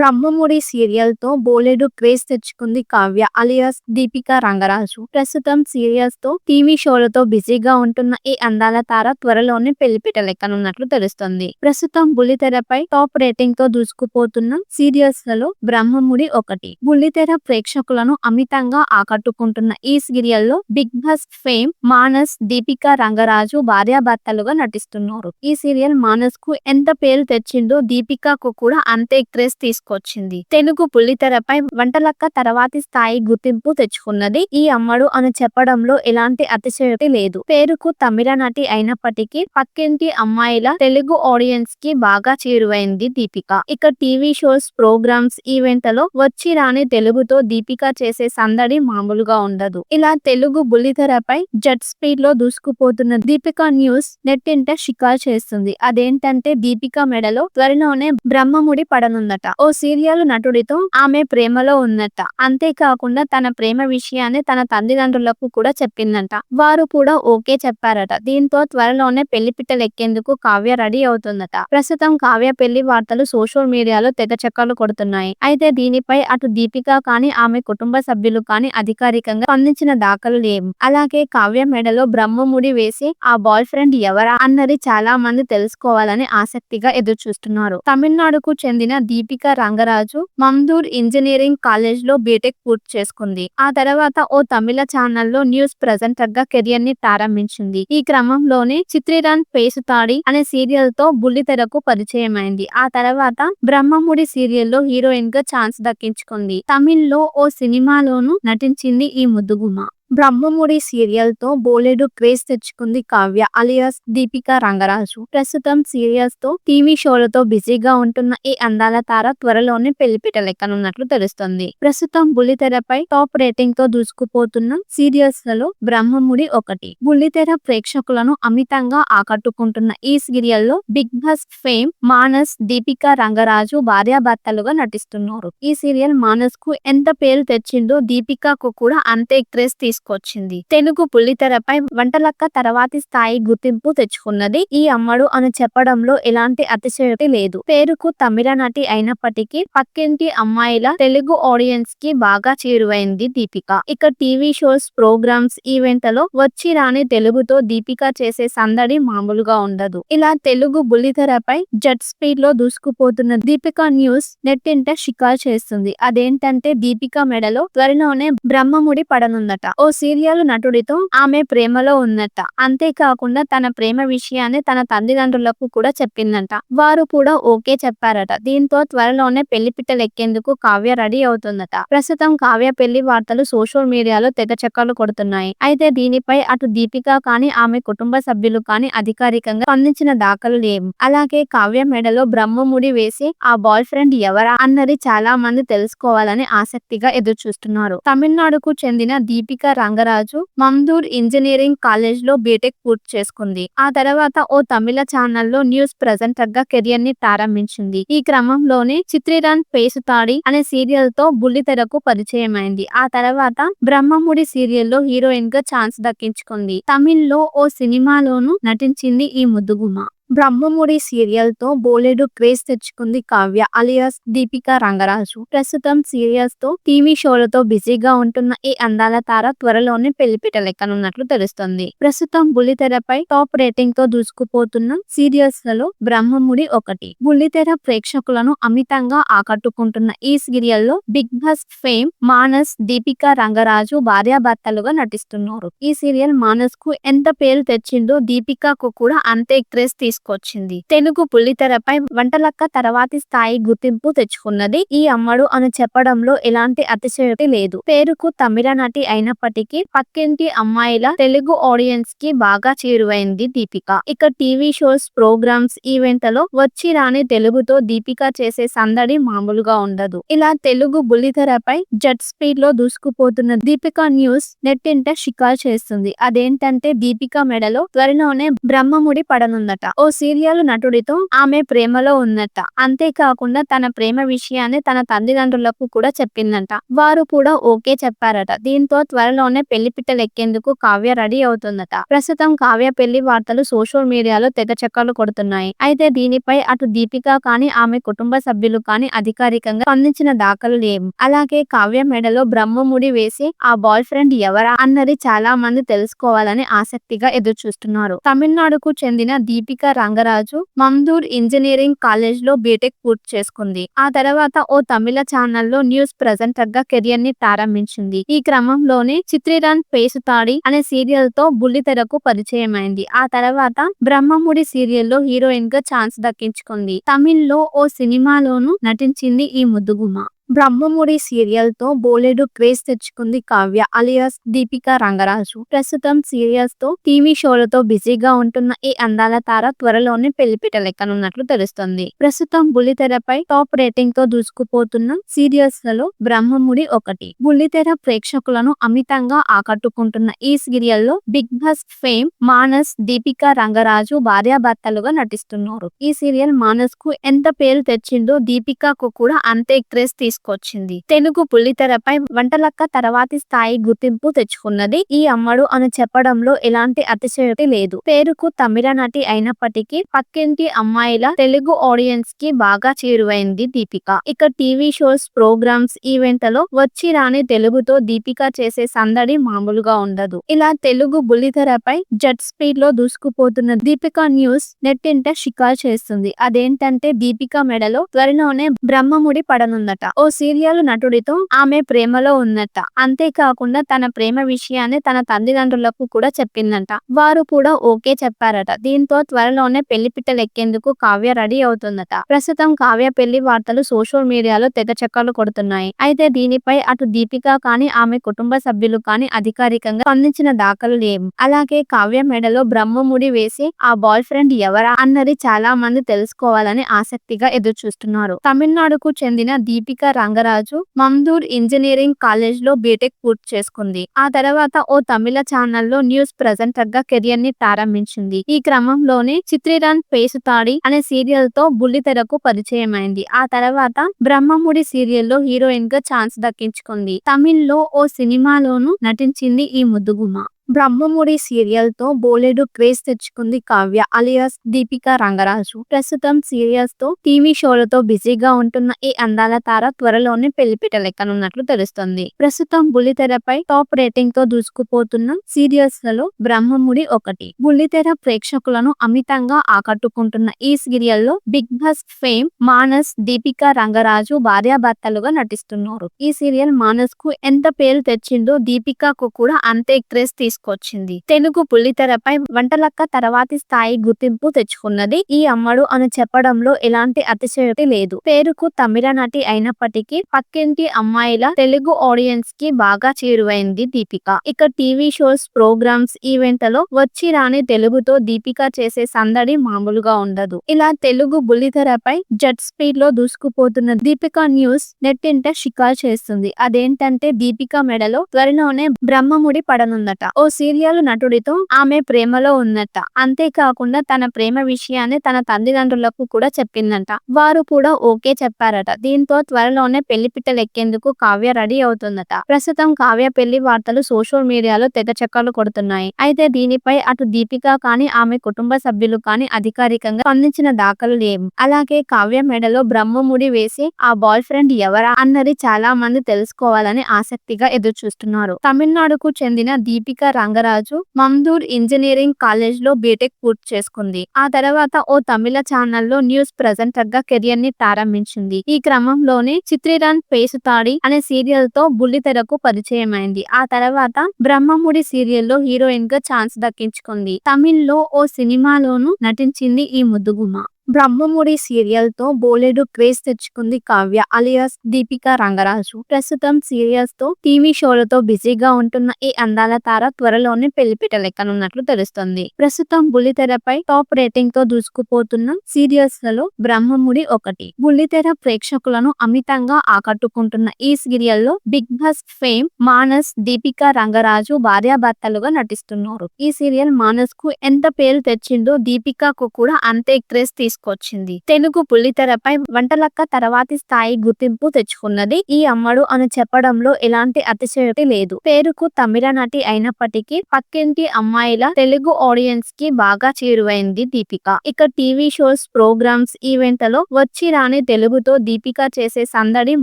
బ్రహ్మముడి సీరియల్తో బోలెడు క్రేజ్ తెచ్చుకుంది కావ్య అలియాస్ దీపిక రంగరాజు. ప్రస్తుతం సీరియల్స్తో టీవీ షోలతో బిజీగా ఉంటున్న ఈ అందాల తార త్వరలోనే పెళ్ళిపీటలెక్కనున్నట్లు తెలుస్తుంది. ప్రస్తుతం బుల్లితెరపై టాప్ రేటింగ్తో దూసుకుపోతున్న సీరియల్స్లలో బ్రహ్మముడి ఒకటి. బుల్లితెర ప్రేక్షకులను అమితంగా ఆకట్టుకుంటున్న ఈ సీరియల్లో Bigg Boss fame Manas Deepika Rangaraju భార్యాభర్తలుగా నటిస్తున్నారు. ఈ సీరియల్ మానస్కు ఎంత పేరు తెచ్చిందో దీపికకు కూడా అంతే క్రేజ్ తీసుకు తీసుకొచ్చింది. తెలుగు బుల్లితెరపై వంటలక్క తర్వాతి స్థాయి గుర్తింపు తెచ్చుకున్నది ఈ అమ్మడు అని చెప్పడంలో ఎలాంటి అతిశయోక్తి లేదు. పేరుకు తమిళ నటి అయినప్పటికీ పక్కింటి అమ్మాయిల తెలుగు ఆడియన్స్కి బాగా చేరువైంది దీపిక. ఇక టీవీ షోస్ ప్రోగ్రామ్స్ ఈవెంట్లలో వచ్చి రాని తెలుగుతో దీపిక చేసే సందడి మామూలుగా ఉండదు. ఇలా తెలుగు బుల్లితెరపై జెట్ స్పీడ్లో దూసుకుపోతున్న దీపిక న్యూస్ నెట్టింట షికారు చేస్తుంది. అదేంటంటే దీపిక మెడలో త్వరలోనే బ్రహ్మముడి పడనుందట. ఓ సీరియల్ నటుడితో ఆమె ప్రేమలో ఉందట అంతేకాకుండా తన ప్రేమ విషయాన్ని తన తల్లిదండ్రులకు కూడా చెప్పిందంట. వారు కూడా ఓకే చెప్పారట. దీంతో త్వరలోనే పెళ్ళి పిట్టలెక్కేందుకు కావ్య రెడీ అవుతుందట. ప్రస్తుతం కావ్య పెళ్ళి వార్తలు సోషల్ మీడియాలో తెగ చక్కర్లు కొడుతున్నాయి. అయితే దీనిపై అటు దీపిక కానీ ఆమె కుటుంబ సభ్యులు కానీ అధికారికంగా స్పందించిన దాఖలు లేవు. అలాగే కావ్య మెడలో బ్రహ్మముడి వేసి ఆ బాయ్ ఫ్రెండ్ ఎవరా? అన్నది చాలా మంది తెలుసుకోవాలని ఆసక్తిగా ఎదురు చూస్తున్నారు తమిళనాడుకు చెందిన దీపిక రంగరాజు మమ్దూర్ ఇంజనీరింగ్ కాలేజ్లో బీటెక్ పూర్తి చేసుకుంది. ఆ తర్వాత ఓ తమిళ ఛానల్లో న్యూస్ ప్రెజెంటర్గా కెరియర్ని ప్రారంభించింది. ఈ క్రమంలోనే చిత్రీరాన్ పేసుతాడి అనే సీరియల్తో బుల్లితెరకు పరిచయమైంది. ఆ తర్వాత బ్రహ్మముడి సీరియల్లో హీరోయిన్గా ఛాన్స్ దక్కించుకుంది. తమిళ్ళో ఓ సినిమాలోనూ నటించింది ఈ ముద్దుగుమ బ్రహ్మముడి సీరియల్తో బోలెడు క్రేజ్ తెచ్చుకుంది కావ్య అలియాస్ దీపిక రంగరాజు. ప్రస్తుతం సీరియల్స్తో టీవీ షోలతో బిజీగా ఉంటున్న ఈ అందాల తార త్వరలోనే పెళ్ళిపీటలెక్కనున్నట్లు తెలుస్తుంది. ప్రస్తుతం బుల్లితెరపై టాప్ రేటింగ్తో దూసుకుపోతున్న సీరియల్స్లలో బ్రహ్మముడి ఒకటి. బుల్లితెర ప్రేక్షకులను అమితంగా ఆకట్టుకుంటున్న ఈ సీరియల్లో Bigg Boss fame Manas Deepika Rangaraju భార్యాభర్తలుగా నటిస్తున్నారు. ఈ సీరియల్ మానస్కు ఎంత పేరు తెచ్చిందో దీపికకు కూడా అంతే క్రేజ్ తీసుకొచ్చింది. తెలుగు బుల్లితెరపై వంటలక్క తర్వాతి స్థాయి గుర్తింపు తెచ్చుకున్నది ఈ అమ్మడు అని చెప్పడంలో ఎలాంటి అతిశయోక్తి లేదు. పేరుకు తమిళ నటి అయినప్పటికీ పక్కింటి అమ్మాయిల తెలుగు ఆడియన్స్కి బాగా చేరువైంది దీపిక. ఇక టీవీ షోస్ ప్రోగ్రామ్స్ ఈవెంట్లలో వచ్చి రాని తెలుగుతో దీపిక చేసే సందడి మామూలుగా ఉండదు. ఇలా తెలుగు బుల్లితెరపై జెట్ స్పీడ్లో దూసుకుపోతున్న దీపిక న్యూస్ నెట్టింట షికారు చేస్తుంది. అదేంటంటే దీపిక మెడలో త్వరలోనే బ్రహ్మముడి పడనుందట. ఓ సీరియల్ నటుడితో ఆమె ప్రేమలో ఉందట అంతేకాకుండా తన ప్రేమ విషయాన్ని తన తల్లిదండ్రులకు కూడా చెప్పిందంట. వారు కూడా ఓకే చెప్పారట. దీంతో త్వరలోనే పెళ్ళి పిట్టలెక్కేందుకు కావ్య రెడీ అవుతుందట. ప్రస్తుతం కావ్య పెళ్ళి వార్తలు సోషల్ మీడియాలో తెగ చక్కర్లు కొడుతున్నాయి. అయితే దీనిపై అటు దీపిక కానీ ఆమె కుటుంబ సభ్యులు కానీ అధికారికంగా స్పందించిన దాఖలు లేవు. అలాగే కావ్య మెడలో బ్రహ్మముడి వేసి ఆ బాయ్ ఫ్రెండ్ ఎవరా? అన్నది చాలా మంది తెలుసుకోవాలని ఆసక్తిగా ఎదురు చూస్తున్నారు తమిళనాడుకు చెందిన దీపిక రంగరాజు మమ్దూర్ ఇంజనీరింగ్ కాలేజ్లో బీటెక్ పూర్తి చేసుకుంది. ఆ తర్వాత ఓ తమిళ ఛానల్లో న్యూస్ ప్రెజెంటర్గా కెరియర్ని ప్రారంభించింది. ఈ క్రమంలోనే చిత్రీరాన్ పేసుతాడి అనే సీరియల్తో బుల్లితెరకు పరిచయమైంది. ఆ తర్వాత బ్రహ్మముడి సీరియల్లో హీరోయిన్గా ఛాన్స్ దక్కించుకుంది. తమిళ్ళో ఓ సినిమాలోనూ నటించింది ఈ ముద్దుగుమ బ్రహ్మముడి సీరియల్తో బోలెడు క్రేజ్ తెచ్చుకుంది కావ్య అలియాస్ దీపిక రంగరాజు. ప్రస్తుతం సీరియల్స్తో టీవీ షోలతో బిజీగా ఉంటున్న ఈ అందాల తార త్వరలోనే పెళ్ళిపీటలెక్కనున్నట్లు తెలుస్తుంది. ప్రస్తుతం బుల్లితెరపై టాప్ రేటింగ్తో దూసుకుపోతున్న సీరియల్స్లలో బ్రహ్మముడి ఒకటి. బుల్లితెర ప్రేక్షకులను అమితంగా ఆకట్టుకుంటున్న ఈ సీరియల్లో Bigg Boss fame Manas Deepika Rangaraju భార్యాభర్తలుగా నటిస్తున్నారు. ఈ సీరియల్ మానస్కు ఎంత పేరు తెచ్చిందో దీపికకు కూడా అంతే క్రేజ్ తీసుకొచ్చింది. తెలుగు బుల్లితెరపై వంటలక్క తర్వాతి స్థాయి గుర్తింపు తెచ్చుకున్నది ఈ అమ్మడు అని చెప్పడంలో ఎలాంటి అతిశయోక్తి లేదు. పేరుకు తమిళ నటి అయినప్పటికీ పక్కింటి అమ్మాయిల తెలుగు ఆడియన్స్కి బాగా చేరువైంది దీపిక. ఇక టీవీ షోస్ ప్రోగ్రామ్స్ ఈవెంట్లలో వచ్చి రాని తెలుగుతో దీపిక చేసే సందడి మామూలుగా ఉండదు. ఇలా తెలుగు బుల్లితెరపై జెట్ స్పీడ్లో దూసుకుపోతున్న దీపిక న్యూస్ నెట్టింట షికారు చేస్తుంది. అదేంటంటే దీపిక మెడలో త్వరలోనే బ్రహ్మముడి పడనుందట. ఓ సీరియల్ నటుడితో ఆమె ప్రేమలో ఉన్నట్ట. అంతేకాకుండా తన ప్రేమ విషయాన్ని తన తల్లిదండ్రులకు కూడా చెప్పిందంట. వారు కూడా ఓకే చెప్పారట. దీంతో త్వరలోనే పెళ్ళి పిట్టలెక్కేందుకు కావ్య రెడీ అవుతుందట. ప్రస్తుతం కావ్య పెళ్ళి వార్తలు సోషల్ మీడియాలో తెగ చక్కర్లు కొడుతున్నాయి. అయితే దీనిపై అటు దీపిక కానీ ఆమె కుటుంబ సభ్యులు కానీ అధికారికంగా స్పందించిన దాఖలు లేవు. అలాగే కావ్య మెడలో బ్రహ్మముడి వేసి ఆ బాయ్ ఫ్రెండ్ ఎవరా? అన్నది చాలా మంది తెలుసుకోవాలని ఆసక్తిగా ఎదురు చూస్తున్నారు తమిళనాడుకు చెందిన దీపిక రంగరాజు మందూర్ ఇంజనీరింగ్ కాలేజ్లో బీటెక్ పూర్తి చేసుకుంది. ఆ తర్వాత ఓ తమిళ ఛానల్లో న్యూస్ ప్రెజెంటర్గా కెరియర్ని ప్రారంభించింది. ఈ క్రమంలోనే చిత్రీరాన్ పేసుతాడి అనే సీరియల్తో బుల్లితెరకు పరిచయమైంది. ఆ తర్వాత బ్రహ్మముడి సీరియల్లో హీరోయిన్గా ఛాన్స్ దక్కించుకుంది. తమిళ్ళో ఓ సినిమాలోనూ నటించింది ఈ ముద్దుగుమ. బ్రహ్మముడి సీరియల్తో బోలెడు క్రేజ్ తెచ్చుకుంది కావ్య అలియాస్ దీపిక రంగరాజు. ప్రస్తుతం సీరియల్స్తో టీవీ షోలతో బిజీగా ఉంటున్న ఈ అందాల తార త్వరలోనే పెళ్ళిపీట లెక్కనున్నట్లు తెలుస్తుంది. ప్రస్తుతం బుల్లితెరపై టాప్ రేటింగ్తో దూసుకుపోతున్న సీరియల్స్లలో బ్రహ్మముడి ఒకటి. బుల్లితెర ప్రేక్షకులను అమితంగా ఆకట్టుకుంటున్న ఈ సీరియల్లో Bigg Boss fame Manas Deepika Rangaraju భార్యాభర్తలుగా నటిస్తున్నారు. ఈ సీరియల్ మానస్కు ఎంత పేరు తెచ్చిందో దీపికకు కూడా అంతే క్రేజ్ తీసుకొచ్చింది. తెలుగు బుల్లితెరపై వంటలక్క తర్వాతి స్థాయి గుర్తింపు తెచ్చుకున్నది ఈ అమ్మడు అని చెప్పడంలో ఎలాంటి అతిశయోక్తి లేదు. పేరుకు తమిళ నటి అయినప్పటికీ పక్కింటి అమ్మాయిల తెలుగు ఆడియన్స్కి బాగా చేరువైంది దీపిక. ఇక టీవీ షోస్ ప్రోగ్రామ్స్ ఈవెంట్లలో వచ్చి రాని తెలుగుతో దీపిక చేసే సందడి మామూలుగా ఉండదు. ఇలా తెలుగు బుల్లితెరపై జెట్ స్పీడ్లో దూసుకుపోతున్న దీపిక న్యూస్ నెట్టింట షికారు చేస్తుంది. అదేంటంటే దీపిక మెడలో త్వరలోనే బ్రహ్మముడి పడనుందట. ఓ సీరియల్ నటుడితో ఆమె ప్రేమలో ఉన్నట్ట. అంతేకాకుండా తన ప్రేమ విషయాన్ని తన తల్లిదండ్రులకు కూడా చెప్పిందంట. వారు కూడా ఓకే చెప్పారట. దీంతో త్వరలోనే పెళ్ళి పిట్టలెక్కేందుకు కావ్య రెడీ అవుతుందట. ప్రస్తుతం కావ్య పెళ్ళి వార్తలు సోషల్ మీడియాలో తెగ చక్కర్లు కొడుతున్నాయి. అయితే దీనిపై అటు దీపిక కానీ ఆమె కుటుంబ సభ్యులు కానీ అధికారికంగా స్పందించిన దాఖలు లేవు. అలాగే కావ్య మెడలో బ్రహ్మముడి వేసి ఆ బాయ్ ఫ్రెండ్ ఎవరా? అన్నది చాలా మంది తెలుసుకోవాలని ఆసక్తిగా ఎదురు చూస్తున్నారు తమిళనాడుకు చెందిన దీపిక రంగరాజు మమ్దూర్ ఇంజనీరింగ్ కాలేజ్లో బీటెక్ పూర్తి చేసుకుంది. ఆ తర్వాత ఓ తమిళ ఛానల్లో న్యూస్ ప్రెజెంటర్గా కెరియర్ని ప్రారంభించింది. ఈ క్రమంలోనే చిత్రీరాన్ పేసుతాడి అనే సీరియల్తో బుల్లితెరకు పరిచయమైంది. ఆ తర్వాత బ్రహ్మముడి సీరియల్లో హీరోయిన్గా ఛాన్స్ దక్కించుకుంది. తమిళ్ళో ఓ సినిమాలోనూ నటించింది ఈ ముద్దుగుమ. బ్రహ్మముడి సీరియల్తో బోలెడు క్రేజ్ తెచ్చుకుంది కావ్య అలియాస్ దీపిక రంగరాజు. ప్రస్తుతం సీరియల్స్తో టీవీ షోలతో బిజీగా ఉంటున్న ఈ అందాల తార త్వరలోనే పెళ్ళిపీటలెక్కనున్నట్లు తెలుస్తుంది. ప్రస్తుతం బుల్లితెరపై టాప్ రేటింగ్తో దూసుకుపోతున్న సీరియల్స్లలో బ్రహ్మముడి ఒకటి. బుల్లితెర ప్రేక్షకులను అమితంగా ఆకట్టుకుంటున్న ఈ సీరియల్లో Bigg Boss fame Manas Deepika Rangaraju భార్యాభర్తలుగా నటిస్తున్నారు. ఈ సీరియల్ మానస్కు ఎంత పేరు తెచ్చిందో దీపికకు కూడా అంతే క్రేజ్ తీసుకొచ్చింది. తెలుగు బుల్లితెరపై వంటలక్క తర్వాతి స్థాయి గుర్తింపు తెచ్చుకున్నది ఈ అమ్మడు అని చెప్పడంలో ఎలాంటి అతిశయోక్తి లేదు. పేరుకు తమిళ నటి అయినప్పటికీ పక్కింటి అమ్మాయిల తెలుగు ఆడియన్స్కి బాగా చేరువైంది దీపిక. ఇక టీవీ షోస్ ప్రోగ్రామ్స్ ఈవెంట్లలో వచ్చి రాని తెలుగుతో దీపిక చేసే సందడి మామూలుగా ఉండదు. ఇలా తెలుగు బుల్లితెరపై జెట్ స్పీడ్లో దూసుకుపోతున్న దీపిక న్యూస్ నెట్టింట షికారు చేస్తుంది. అదేంటంటే దీపిక మెడలో త్వరలోనే బ్రహ్మముడి పడనుందట. ఓ సీరియల్ నటుడితో ఆమె ప్రేమలో ఉన్నట్ట. అంతేకాకుండా తన ప్రేమ విషయాన్ని తన తల్లిదండ్రులకు కూడా చెప్పిందంట. వారు కూడా ఓకే చెప్పారట. దీంతో త్వరలోనే పెళ్ళి పిట్టలెక్కేందుకు కావ్య రెడీ అవుతుందట. ప్రస్తుతం కావ్య పెళ్ళి వార్తలు సోషల్ మీడియాలో తెగ చక్కర్లు కొడుతున్నాయి. అయితే దీనిపై అటు దీపిక కానీ ఆమె కుటుంబ సభ్యులు కానీ అధికారికంగా స్పందించిన దాఖలు లేవు. అలాగే కావ్య మెడలో బ్రహ్మముడి వేసి ఆ బాయ్ ఫ్రెండ్ ఎవరా? అన్నది చాలా మంది తెలుసుకోవాలని ఆసక్తిగా ఎదురు చూస్తున్నారు తమిళనాడుకు చెందిన దీపిక రంగరాజు మమ్దూర్ ఇంజనీరింగ్ కాలేజ్లో బీటెక్ పూర్తి చేసుకుంది. ఆ తర్వాత ఓ తమిళ ఛానల్లో న్యూస్ ప్రెజెంటర్గా కెరియర్ని ప్రారంభించింది. ఈ క్రమంలోనే చిత్రీరాన్ పేసుతాడి అనే సీరియల్తో బుల్లితెరకు పరిచయమైంది. ఆ తర్వాత బ్రహ్మముడి సీరియల్లో హీరోయిన్గా ఛాన్స్ దక్కించుకుంది. తమిళ్ళో ఓ సినిమాలోనూ నటించింది ఈ ముద్దుగుమ బ్రహ్మముడి సీరియల్తో బోలెడు క్రేజ్ తెచ్చుకుంది కావ్య అలియాస్ దీపిక రంగరాజు. ప్రస్తుతం సీరియల్స్తో టీవీ షోలతో బిజీగా ఉంటున్న ఈ అందాల తార త్వరలోనే పెళ్ళిపీట లెక్కనున్నట్లు తెలుస్తోంది. ప్రస్తుతం బుల్లితెరపై టాప్ రేటింగ్తో దూసుకుపోతున్న సీరియల్స్లలో బ్రహ్మముడి ఒకటి. బుల్లితెర ప్రేక్షకులను అమితంగా ఆకట్టుకుంటున్న ఈ సీరియల్లో Bigg Boss fame Manas Deepika Rangaraju భార్యాభర్తలుగా నటిస్తున్నారు. ఈ సీరియల్ మానస్కు ఎంత పేరు తెచ్చిందో దీపికకు కూడా అంతే క్రేజ్ తీసుకొచ్చింది. తెలుగు బుల్లితెరపై వంటలక్క తర్వాతి స్థాయి గుర్తింపు తెచ్చుకున్నది ఈ అమ్మడు అని చెప్పడంలో ఎలాంటి అతిశయోక్తి లేదు. పేరుకు తమిళ నటి అయినప్పటికీ పక్కింటి అమ్మాయిల తెలుగు ఆడియన్స్కి బాగా చేరువైంది దీపిక. ఇక టీవీ షోస్ ప్రోగ్రామ్స్ ఈవెంట్లలో వచ్చి రాని తెలుగుతో దీపిక చేసే సందడి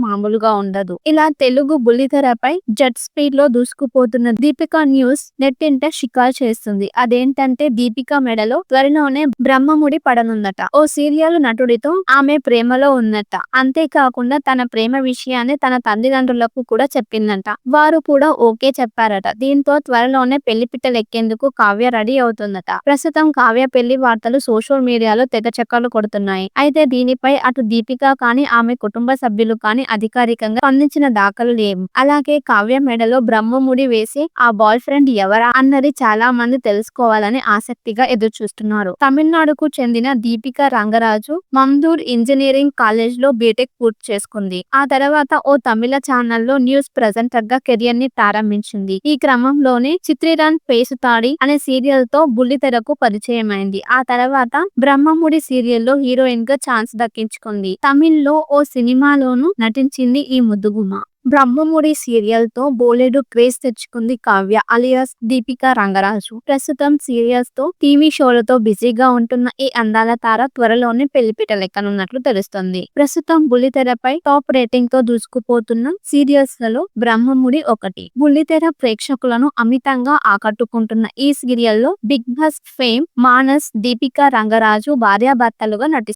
మామూలుగా ఉండదు. ఇలా తెలుగు బుల్లితెరపై జెట్ స్పీడ్లో దూసుకుపోతున్న దీపిక న్యూస్ నెట్టింట షికారు చేస్తుంది. అదేంటంటే దీపిక మెడలో త్వరలోనే బ్రహ్మముడి పడనుందట. ఓ సీరియల్ నటుడితో ఆమె ప్రేమలో ఉన్నట్ట. అంతేకాకుండా తన ప్రేమ విషయాన్ని తన తల్లిదండ్రులకు కూడా చెప్పిందంట. వారు కూడా ఓకే చెప్పారట. దీంతో త్వరలోనే పెళ్ళి పిట్టలెక్కేందుకు కావ్య రెడీ అవుతుందట. ప్రస్తుతం కావ్య పెళ్ళి వార్తలు సోషల్ మీడియాలో తెగ చక్కర్లు కొడుతున్నాయి. అయితే దీనిపై అటు దీపిక కానీ ఆమె కుటుంబ సభ్యులు కానీ అధికారికంగా స్పందించిన దాఖలు లేవు. అలాగే కావ్య మెడలో బ్రహ్మముడి వేసి ఆ బాయ్ ఫ్రెండ్ ఎవరా? అన్నది చాలా మంది తెలుసుకోవాలని ఆసక్తిగా ఎదురు చూస్తున్నారు తమిళనాడుకు చెందిన దీపిక రంగరాజు మందూర్ ఇంజనీరింగ్ కాలేజ్లో బీటెక్ పూర్తి చేసుకుంది. ఆ తర్వాత ఓ తమిళ ఛానల్లో న్యూస్ ప్రెజెంటర్గా కెరియర్ని ప్రారంభించింది. ఈ క్రమంలోనే చిత్రీరాన్ పేసుతాడి అనే సీరియల్తో బుల్లితెరకు పరిచయమైంది. ఆ తర్వాత బ్రహ్మముడి సీరియల్లో హీరోయిన్గా ఛాన్స్ దక్కించుకుంది. తమిళ్ళో ఓ సినిమాలోనూ నటించింది ఈ ముద్దుగుమ్మ. బ్రహ్మముడి సీరియల్తో బోలెడు క్రేజ్ తెచ్చుకుంది కావ్య అలియాస్ దీపిక రంగరాజు. ప్రస్తుతం సీరియల్స్తో టీవీ షోలతో బిజీగా ఉంటున్న ఈ అందాల తార త్వరలోనే పెళ్ళిపీట లెక్కనున్నట్లు తెలుస్తుంది. ప్రస్తుతం బుల్లితెరపై టాప్ రేటింగ్తో దూసుకుపోతున్న సీరియల్స్లలో బ్రహ్మముడి ఒకటి. బుల్లితెర ప్రేక్షకులను అమితంగా ఆకట్టుకుంటున్న ఈ సీరియల్లో Bigg Boss fame Manas Deepika Rangaraju భార్యాభర్తలుగా నటి